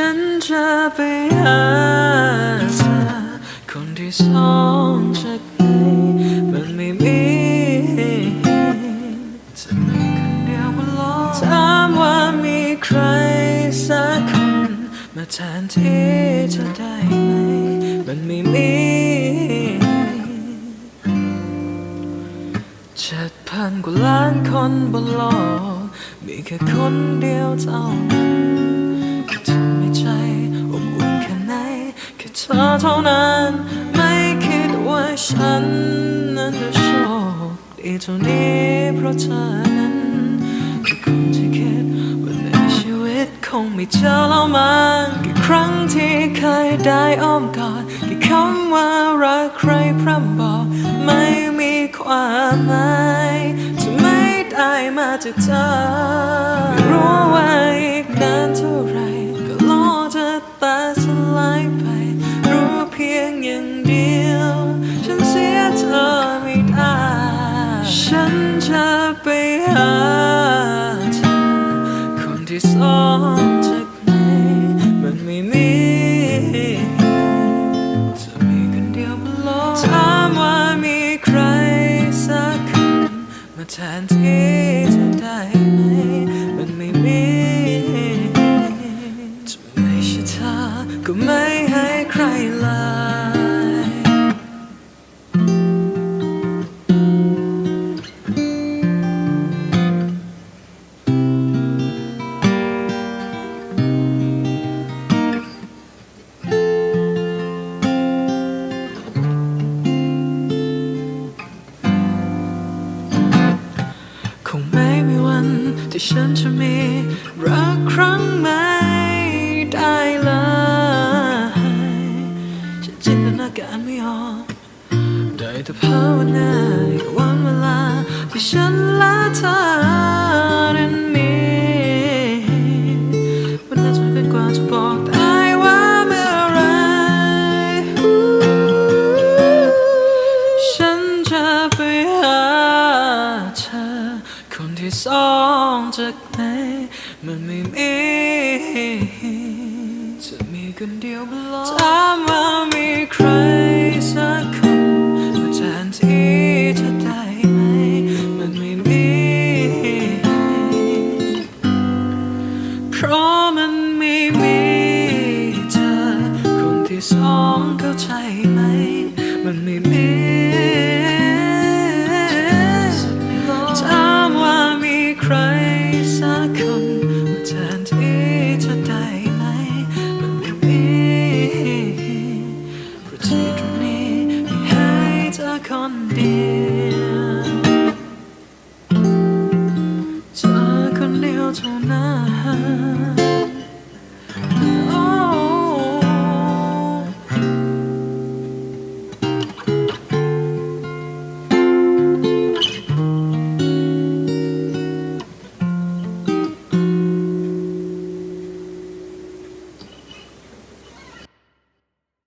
ฉันจะไปหาเธอคนที่สองจากไหนมันไม่มีจะมีคนเดียวบนโลกถามว่ามีใครสักคนมาแทนที่เธอได้ไหมมันไม่มีเจ็ดพันกว่าล้านคนบนโลกมีแค่คนเดียวเท่านั้น คดีเท่านี้เพราะเธอนั้นคือคนที่คิดว่าในชีวิตคงไม่เจอแล้วมันกี่ครั้งที่เคยได้อ้อมกอดกี่คำว่ารักใครพร่ำบอกไม่มีความหมายจะไม่ได้มาจากเธอ ที่สองจากไหนมันไม่มีจะมีคนเดียวบนโลกถามว่ามีใครสักคนมาแทนที่เธอได้ไหมมันไม่มีจะไม่ใช่เธอก็ไม่ ที่ฉันจะมีรักครั้งใหม่ได้เลยฉันจินตนาการไม่ออกได้แต่ภาวนาวันเวลาที่ฉันและเธอนั้น สองจากไหนมันไม่มีจะมีคนเดียวบลกถามว่ามีใครสักคนมาแทนที่เธอได้ไหมมันไม่มีเพราะมันไม่มีเธอคนที่สองเข้าใจไหม มันไม่มี คนเดียวเธอคนเดียวเท่านั้น